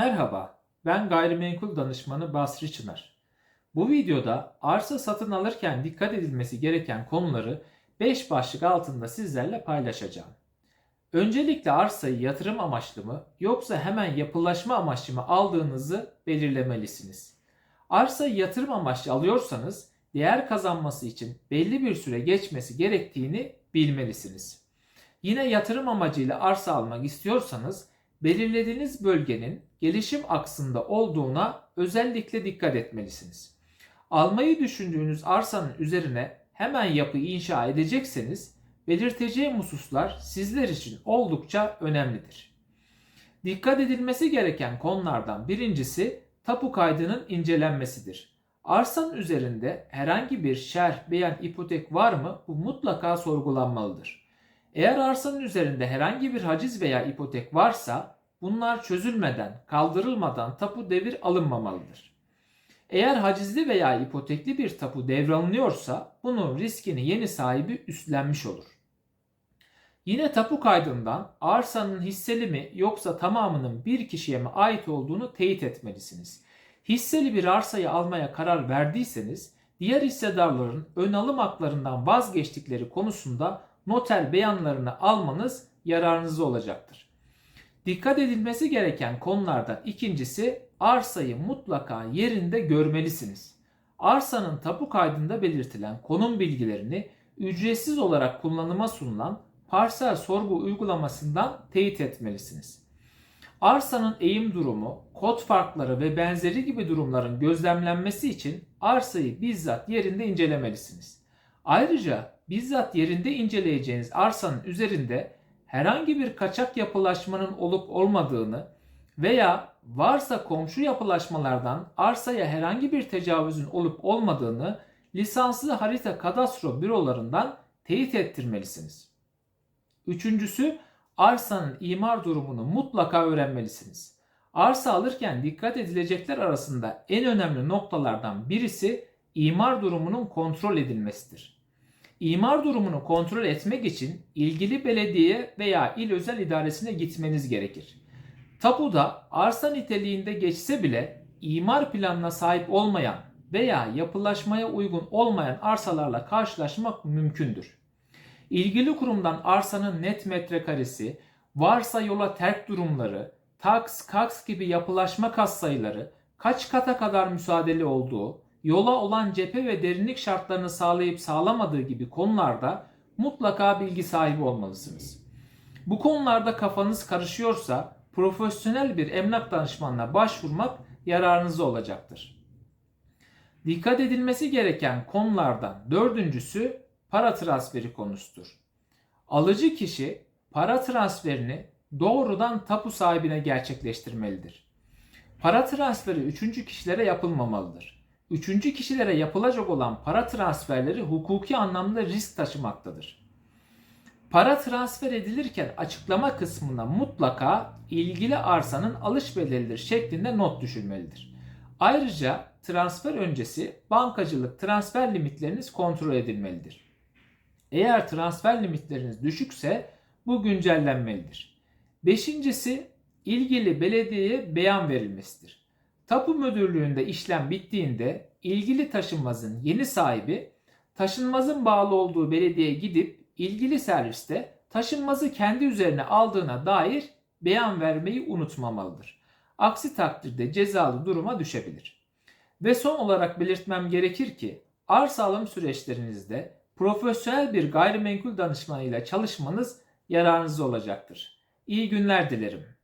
Merhaba, ben gayrimenkul danışmanı Basri Çınar. Bu videoda arsa satın alırken dikkat edilmesi gereken konuları 5 başlık altında sizlerle paylaşacağım. Öncelikle arsayı yatırım amaçlı mı yoksa hemen yapılaşma amaçlı mı aldığınızı belirlemelisiniz. Arsayı yatırım amaçlı alıyorsanız değer kazanması için belli bir süre geçmesi gerektiğini bilmelisiniz. Yine yatırım amacıyla arsa almak istiyorsanız belirlediğiniz bölgenin gelişim aksında olduğuna özellikle dikkat etmelisiniz. Almayı düşündüğünüz arsanın üzerine hemen yapı inşa edecekseniz belirteceğim hususlar sizler için oldukça önemlidir. Dikkat edilmesi gereken konulardan birincisi tapu kaydının incelenmesidir. Arsanın üzerinde herhangi bir şerh, beyan, ipotek var mı? Bu mutlaka sorgulanmalıdır. Eğer arsanın üzerinde herhangi bir haciz veya ipotek varsa bunlar çözülmeden, kaldırılmadan tapu devir alınmamalıdır. Eğer hacizli veya ipotekli bir tapu devralınıyorsa bunun riskini yeni sahibi üstlenmiş olur. Yine tapu kaydından arsanın hisseli mi yoksa tamamının bir kişiye mi ait olduğunu teyit etmelisiniz. Hisseli bir arsayı almaya karar verdiyseniz diğer hissedarların ön alım haklarından vazgeçtikleri konusunda noter beyanlarını almanız yararınıza olacaktır. Dikkat edilmesi gereken konulardan ikincisi arsayı mutlaka yerinde görmelisiniz. Arsanın tapu kaydında belirtilen konum bilgilerini ücretsiz olarak kullanıma sunulan parsel sorgu uygulamasından teyit etmelisiniz. Arsanın eğim durumu, kod farkları ve benzeri gibi durumların gözlemlenmesi için arsayı bizzat yerinde incelemelisiniz. Ayrıca bizzat yerinde inceleyeceğiniz arsanın üzerinde herhangi bir kaçak yapılaşmanın olup olmadığını veya varsa komşu yapılaşmalardan arsaya herhangi bir tecavüzün olup olmadığını lisanslı harita kadastro bürolarından teyit ettirmelisiniz. Üçüncüsü arsanın imar durumunu mutlaka öğrenmelisiniz. Arsa alırken dikkat edilecekler arasında en önemli noktalardan birisi imar durumunun kontrol edilmesidir. İmar durumunu kontrol etmek için ilgili belediye veya il özel idaresine gitmeniz gerekir. Tapuda arsa niteliğinde geçse bile imar planına sahip olmayan veya yapılaşmaya uygun olmayan arsalarla karşılaşmak mümkündür. İlgili kurumdan arsanın net metrekaresi, varsa yola terk durumları, taks, kaks gibi yapılaşma katsayıları, kaç kata kadar müsaadeli olduğu, yola olan cephe ve derinlik şartlarını sağlayıp sağlamadığı gibi konularda mutlaka bilgi sahibi olmalısınız. Bu konularda kafanız karışıyorsa profesyonel bir emlak danışmanına başvurmak yararınıza olacaktır. Dikkat edilmesi gereken konulardan dördüncüsü para transferi konusudur. Alıcı kişi para transferini doğrudan tapu sahibine gerçekleştirmelidir. Para transferi üçüncü kişilere yapılmamalıdır. Üçüncü kişilere yapılacak olan para transferleri hukuki anlamda risk taşımaktadır. Para transfer edilirken açıklama kısmına mutlaka ilgili arsanın alış bedelidir şeklinde not düşülmelidir. Ayrıca transfer öncesi bankacılık transfer limitleriniz kontrol edilmelidir. Eğer transfer limitleriniz düşükse bu güncellenmelidir. Beşincisi ilgili belediyeye beyan verilmesidir. Tapu müdürlüğünde işlem bittiğinde ilgili taşınmazın yeni sahibi taşınmazın bağlı olduğu belediyeye gidip ilgili serviste taşınmazı kendi üzerine aldığına dair beyan vermeyi unutmamalıdır. Aksi takdirde cezalı duruma düşebilir. Ve son olarak belirtmem gerekir ki arsa alım süreçlerinizde profesyonel bir gayrimenkul danışmanıyla çalışmanız yararınıza olacaktır. İyi günler dilerim.